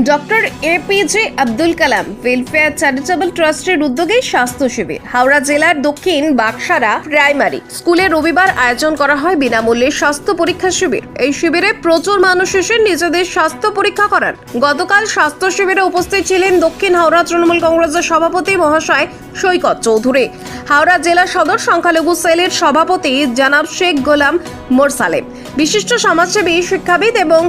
Doctor A P J Abdul Kalam welfare charitable ট্রাস্টের উদ্যোগে স্বাস্থ্য শিবির। হাওড়া জেলার দক্ষিণ বাক্সারা প্রাইমারি স্কুলে রবিবার আয়োজন করা হয় বিনামূল্যে স্বাস্থ্য পরীক্ষা শিবির। এই শিবিরে প্রচুর মানুষ এসে নিজেদের স্বাস্থ্য পরীক্ষা করান। গতকাল স্বাস্থ্য শিবিরে উপস্থিত ছিলেন দক্ষিণ হাওড়া তৃণমূল কংগ্রেসের সভাপতি মহাশয় সৈকত চৌধুরী। হাওড়া জেলা সদর সংখ্যালঘু সেলের সভাপতি জানাব শেখ গোলাম মোরসালেম। বিশিষ্ট সমাজসেবী, শিক্ষাবিদ এবং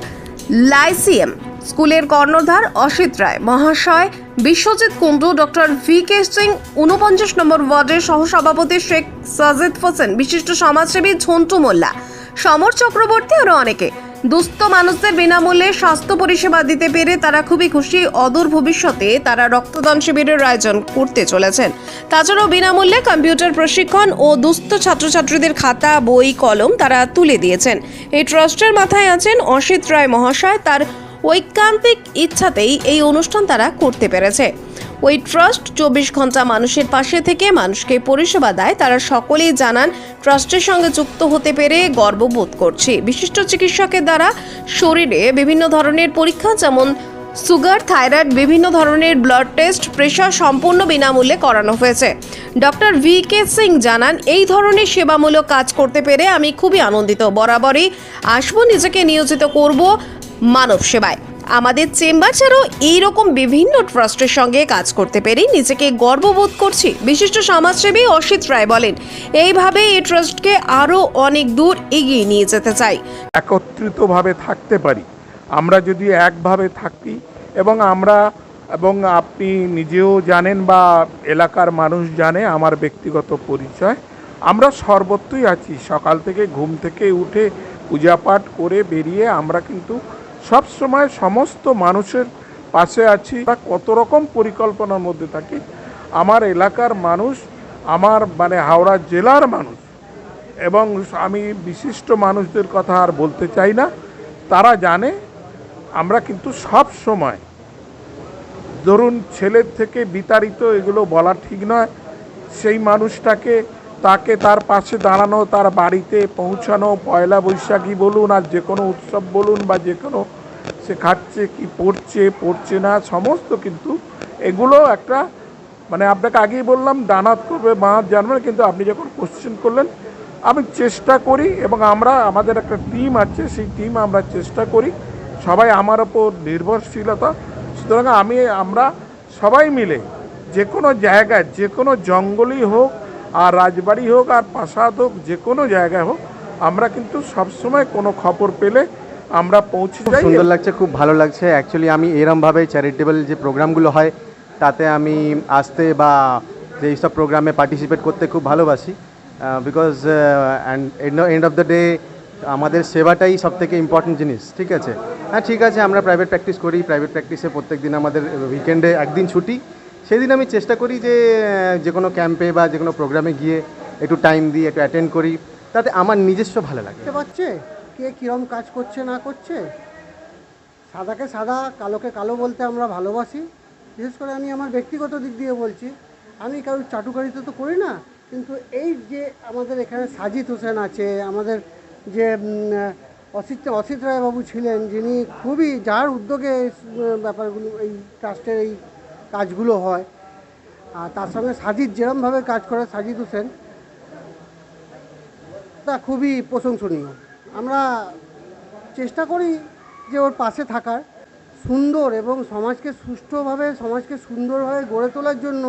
লাইসিএম স্কুলের কর্ণধার অসিত রায়, মহাশয় Biswajit Kundu, doctor V K Singh উনপঞ্চাশ নম্বর ওয়ার্ডের সহসভাপতি শেখ সাজিদ হোসেন, বিশিষ্ট সমাজসেবী ঝন্টু মোল্লা, সমর চক্রবর্তী আরও অনেকে। দুস্থ মানুষদের বিনামূল্যে স্বাস্থ্য পরিষেবা দিতে পেরে তারা খুবই খুশি। অদূর ভবিষ্যতে তারা রক্তদান শিবিরের আয়োজন করতে চলেছেন। তাছাড়াও বিনামূল্যে কম্পিউটার প্রশিক্ষণ ও দুস্থ ছাত্রছাত্রীদের খাতা, বই, কলম তারা তুলে দিয়েছেন। এই ট্রাস্টের মাথায় আছেন অসিত রায় মহাশয়, তার ঐকান্তিক ইচ্ছাতেই এই অনুষ্ঠান তারা করতে পেরেছে। ওই ট্রাস্ট চব্বিশ ঘণ্টা মানুষের পাশে থেকে মানুষকে পরিষেবা দেয়। তারা সকলেই জানান, ট্রাস্টের সঙ্গে যুক্ত হতে পেরে গর্ববোধ করছি। বিশিষ্ট চিকিৎসকের দ্বারা শরীরে বিভিন্ন ধরনের পরীক্ষা, যেমন সুগার, থাইরয়েড, বিভিন্ন ধরনের ব্লাড টেস্ট, প্রেশার সম্পূর্ণ বিনামূল্যে করানো হয়েছে। ডক্টর ভি কে সিং জানান, এই ধরনের সেবামূলক কাজ করতে পেরে আমি খুবই আনন্দিত। বরাবরই আসব, নিজেকে নিয়োজিত করব। মানব সেবায়। আমাদের চেম্বার ছাড়াও এইরকম বিভিন্ন ট্রাস্টের সঙ্গে কাজ করতে পেরে নিজেকে গর্ববোধ করছি, বিশিষ্ট সমাজসেবী অসিত রায় বলেন। এইভাবে এই ট্রাস্টকে আরও অনেক দূর এগিয়ে নিয়ে যেতে চাই। একত্রিতভাবে থাকতে পারি। আমরা যদি একভাবে থাকি এবং আমরা, এবং আপনি নিজেও জানেন বা এলাকার মানুষ জানে আমার ব্যক্তিগত পরিচয়, আমরা সর্বত্রই আছি। সকাল থেকে ঘুম থেকে উঠে পূজাপাঠ করে বেরিয়ে আমরা কিন্তু সব সময় সমস্ত মানুষের পাশে আছি, বা কত রকম পরিকল্পনার মধ্যে থাকি। আমার এলাকার মানুষ, আমার মানে হাওড়া জেলার মানুষ, এবং আমি বিশিষ্ট মানুষদের কথা আর বলতে চাই না। তারা জানে, আমরা কিন্তু সব সময় ধরুন ছেলের থেকে বিতাড়িত, এগুলো বলা ঠিক নয়। সেই মানুষটাকে, তাকে তার পাশে দাঁড়ানো, তার বাড়িতে পৌঁছানো, পয়লা বৈশাখী বলুন, আর যে কোনো উৎসব বলুন, বা যে কোনো সে খাচ্ছে, কি পড়ছে পড়ছে না, সমস্ত কিন্তু এগুলো একটা মানে আপনাকে আগেই বললাম ডানাত করবে, বাঁধ জানবে কিন্তু আপনি যখন কোশ্চেন করলেন, আমি চেষ্টা করি এবং আমরা, আমাদের একটা টিম আছে, সেই টিম আমরা চেষ্টা করি, সবাই আমার ওপর নির্ভরশীলতা। সুতরাং আমি, আমরা সবাই মিলে যে কোনো জায়গায় যে কোনো জঙ্গলই হোক, আর রাজবাড়ি হোক, আর প্রাসাদ হোক যে কোনো জায়গায় হোক, আমরা কিন্তু সবসময় কোনো খবর পেলে আমরা পৌঁছে যাই। সুন্দর লাগছে খুব ভালো লাগছে। অ্যাকচুয়ালি আমি এরমভাবে চ্যারিটেবল যে প্রোগ্রামগুলো হয় তাতে আমি আসতে বা যে এইসব প্রোগ্রামে পার্টিসিপেট করতে খুব ভালোবাসি। Because and end of the day আমাদের সেবাটাই সব থেকে ইম্পর্টেন্ট জিনিস ঠিক আছে? হ্যাঁ ঠিক আছে আমরা প্রাইভেট প্র্যাকটিস করি প্রাইভেট প্র্যাকটিসে প্রত্যেক দিন আমাদের উইকেন্ডে একদিন ছুটি। সেদিন আমি চেষ্টা করি যে যে কোনো ক্যাম্পে বা যে কোনো প্রোগ্রামে গিয়ে একটু টাইম দিই একটু অ্যাটেন্ড করি। তাতে আমার নিজস্ব ভালো লাগে। পারছে? কে কীরম কাজ করছে, না করছে? সাদাকে সাদা, কালোকে কালো বলতে আমরা ভালোবাসি। বিশেষ করে আমি আমার ব্যক্তিগত দিক দিয়ে বলছি, আমি কারোর চাটুকারিতা তো করি না, কিন্তু এই যে আমাদের এখানে সাজিদ হোসেন আছে, আমাদের যে অসিত অসিত রায়বাবু ছিলেন, যিনি খুবই, যার উদ্যোগে ব্যাপারগুলো, এই ট্রাস্টের এই কাজগুলো হয়, আর তার সঙ্গে সাজিদ যেরমভাবে কাজ করে, সাজিদ হোসেন, তা খুবই প্রশংসনীয়। আমরা চেষ্টা করি যে ওর পাশে থাকার। সুন্দর এবং সমাজকে সুষ্ঠুভাবে, সমাজকে সুন্দরভাবে গড়ে তোলার জন্য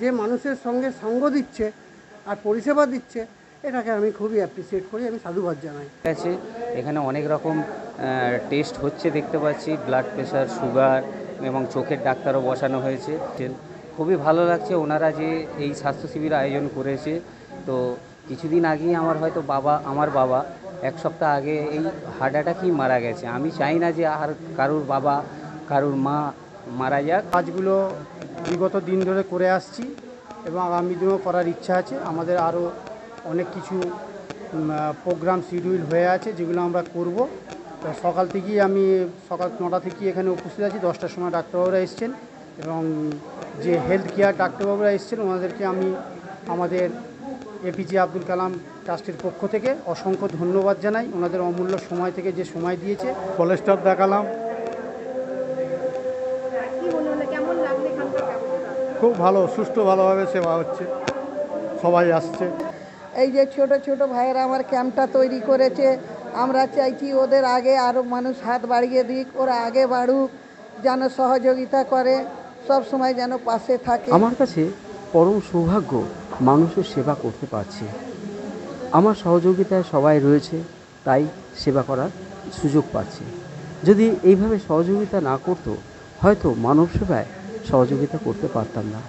যে মানুষের সঙ্গে সঙ্গ দিচ্ছে আর পরিষেবা দিচ্ছে, এটাকে আমি খুবই অ্যাপ্রিসিয়েট করি, আমি সাধুবাদ জানাই। আছে, এখানে অনেক রকম টেস্ট হচ্ছে দেখতে পাচ্ছি ব্লাড প্রেশার সুগার এবং চোখের ডাক্তারও বসানো হয়েছে। খুবই ভালো লাগছে ওনারা যে এই স্বাস্থ্য শিবির আয়োজন করেছে। তো কিছুদিন আগেই আমার হয়তো বাবা, আমার বাবা এক সপ্তাহ আগে এই হার্ট অ্যাটাকই মারা গেছে। আমি চাই না যে আর কারুর বাবা, কারুর মা মারা যাক। কাজগুলো বিগত দিন ধরে করে আসছি এবং আগামী দিনেও করার ইচ্ছা আছে। আমাদের আরও অনেক কিছু প্রোগ্রাম শিডিউল হয়ে আছে যেগুলো আমরা করব। সকাল থেকেই আমি সকাল নটা থেকেই এখানে উপস্থিত আছি। দশটার সময় ডাক্তারবাবুরা এসছেন এবং যে হেলথ কেয়ার ডাক্তারবাবুরা এসছেন, ওনাদেরকে আমি আমাদের এপিজে আব্দুল কালাম ট্রাস্টের পক্ষ থেকে অসংখ্য ধন্যবাদ জানাই। ওনাদের অমূল্য সময় থেকে যে সময় দিয়েছে। কলেস্টার দেখালাম। খুব ভালো সুস্থ ভালোভাবে সেবা হচ্ছে। সবাই আসছে। এই যে ছোট ছোট ভাইয়েরা আমার ক্যাম্পটা তৈরি করেছে আমরা চাইছি ওদের আগে আরও মানুষ হাত বাড়িয়ে দিক ওরা আগে বাড়ুক যেন সহযোগিতা করে সব সময় যেন পাশে থাকে। আমার কাছে পরম সৌভাগ্য মানুষের সেবা করতে পারছি। আমার সহযোগিতায় সবাই রয়েছে, তাই সেবা করার সুযোগ পাচ্ছি। যদি এইভাবে সহযোগিতা না করতো, হয়তো মানব সেবায় সহযোগিতা করতে পারতাম না।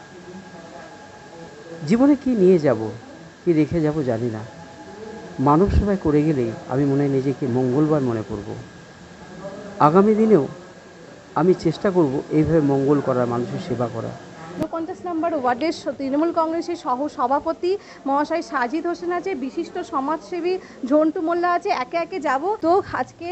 জীবনে কি নিয়ে যাব, কি রেখে যাব জানি না। মানব সেবায় করে গেলেই আমি মনে নিজেকে মঙ্গলবার মনে করব। আগামী দিনেও আমি চেষ্টা করব এইভাবে মঙ্গল করার, মানুষের সেবা করা ঊনপঞ্চাশ নম্বর ওয়ার্ডের তৃণমূল কংগ্রেসের সহ সভাপতি মহাশয় সাজিদ হোসেন আছে, বিশিষ্ট সমাজসেবী ঝন্টু মোল্লা আছে, একে একে যাব। তো আজকে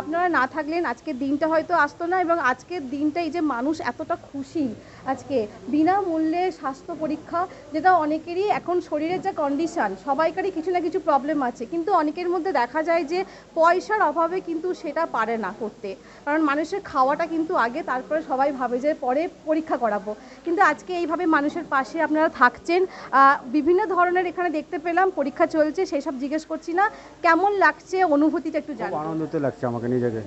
আপনারা না থাকলেন, আজকের দিনটা হয়তো আসতো না এবং আজকের দিনটা এই যে মানুষ এতটা খুশি আজকে। বিনামূল্যে স্বাস্থ্য পরীক্ষা, যেটা অনেকেরই এখন শরীরের যা কন্ডিশন সবাইকারই কিছু না কিছু প্রবলেম আছে। কিন্তু অনেকের মধ্যে দেখা যায় যে পয়সার অভাবে কিন্তু সেটা পারে না করতে। কারণ মানুষের খাওয়াটা কিন্তু আগে, তারপরে সবাই ভাবে যে পরে পরীক্ষা করাবো। কিন্তু আজকে এইভাবে মানুষের পাশে আপনারা থাকছেন। বিভিন্ন ধরনের এখানে দেখতে পেলাম পরীক্ষা চলছে সেই সব জিজ্ঞেস করছি না। কেমন লাগছে অনুভূতিটা একটু আনন্দিত লাগছে আমাকে নিজেকে।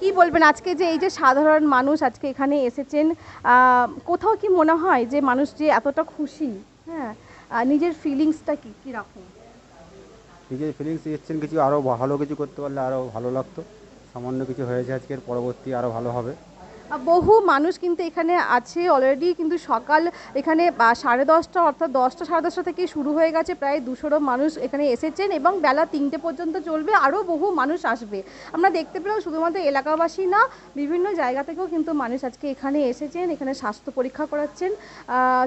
কি বলবেন আজকে যে এই যে সাধারণ মানুষ আজকে এখানে এসেছেন কোথাও কি মনে হয় যে মানুষ যে এতটা খুশি? হ্যাঁ নিজের ফিলিংসটা কি কীরকম? নিজের ফিলিংস এসছেন কিছু আরও ভালো কিছু করতে পারলে আরও ভালো লাগতো। সামান্য কিছু হয়েছে আজকের পরবর্তী আরও ভালো হবে। বহু মানুষ কিন্তু এখানে আছে অলরেডি কিন্তু সকাল এখানে সাড়ে দশটা অর্থাৎ দশটা, সাড়ে দশটা থেকে শুরু হয়ে গেছে। প্রায় দুশোরও মানুষ এখানে এসেছেন এবং বেলা তিনটে পর্যন্ত চলবে, আরও বহু মানুষ আসবে। আমরা দেখতে পেলাম শুধুমাত্র এলাকাবাসী না, বিভিন্ন জায়গা থেকেও কিন্তু মানুষ আজকে এখানে এসেছেন, এখানে স্বাস্থ্য পরীক্ষা করাচ্ছেন।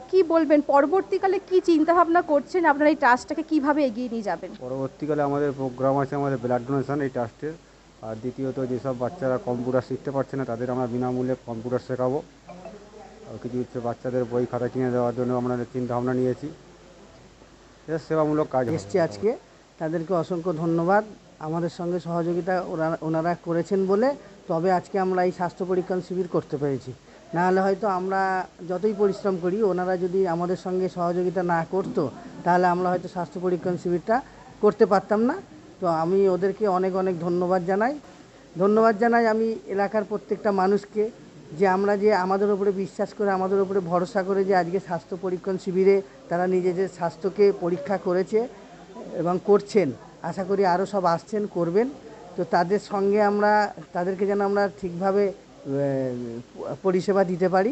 কি বলবেন, পরবর্তীকালে কি চিন্তাভাবনা করছেন? আপনারা এই ট্রাস্টটাকে কীভাবে এগিয়ে নিয়ে যাবেন? পরবর্তীকালে আমাদের প্রোগ্রাম আছে, আমাদের ব্লাড ডোনেশন এই ট্রাস্টের আর দ্বিতীয়ত যেসব বাচ্চারা কম্পিউটার শিখতে পারছে না, তাদের আমরা বিনামূল্যে কম্পিউটার শেখাবো। কিছু কিছু বাচ্চাদের বই খাতা কিনে দেওয়ার জন্য আমরা চিন্তা ভাবনা নিয়েছি সেবামূলক কাজ। এসছে আজকে। তাদেরকে অসংখ্য ধন্যবাদ। আমাদের সঙ্গে সহযোগিতা ওনারা করেছেন বলে, তবে আজকে আমরা এই স্বাস্থ্য পরীক্ষণ শিবির করতে পেরেছি। নাহলে হয়তো আমরা যতই পরিশ্রম করি, ওনারা যদি আমাদের সঙ্গে সহযোগিতা না করতো, তাহলে আমরা হয়তো স্বাস্থ্য পরীক্ষণ শিবিরটা করতে পারতাম না। তো আমি ওদেরকে অনেক অনেক ধন্যবাদ জানাই। ধন্যবাদ জানাই আমি এলাকার প্রত্যেকটা মানুষকে যে আমরা যে আমাদের ওপরে বিশ্বাস করে, আমাদের উপরে ভরসা করে যে আজকে স্বাস্থ্য পরীক্ষণ শিবিরে তারা নিজেদের স্বাস্থ্যকে পরীক্ষা করেছে এবং করছেন। আশা করি আরও সব আসছেন, করবেন। তো তাদের সঙ্গে আমরা, তাদেরকে যেন আমরা ঠিকভাবে পরিষেবা দিতে পারি।